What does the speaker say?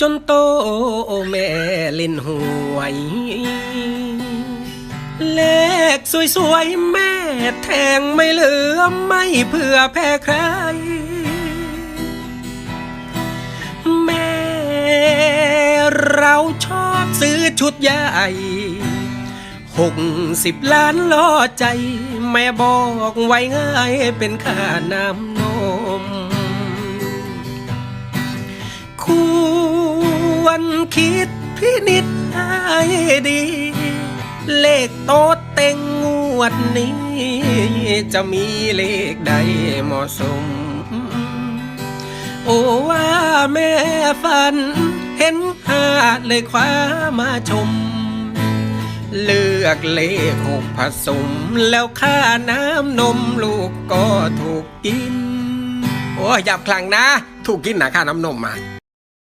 จนโตแม่เล่นหวย เลขสวยๆ แม่แทงไม่เหลือไม่เพื่อแพ้ใคร แม่เราชอบซื้อชุดใหญ่หกสิบล้านล่อใจ แม่บอกไว้ง่ายเป็นค่าน้ำนม วรคิดพินิจให้ดี เลขโต๊ดเต็งงวดนี้ จะมีเลขใดเหมาะสม โอ้ว่าแม่ฝัน เห็นหาดเลยคว้ามาชม เลือกเลขหกผสม แล้วค่าน้ำนมลูกก็ถูกกิน โอ้ยหยับคลังนะ ถูกกินนะค่าน้ำนมมา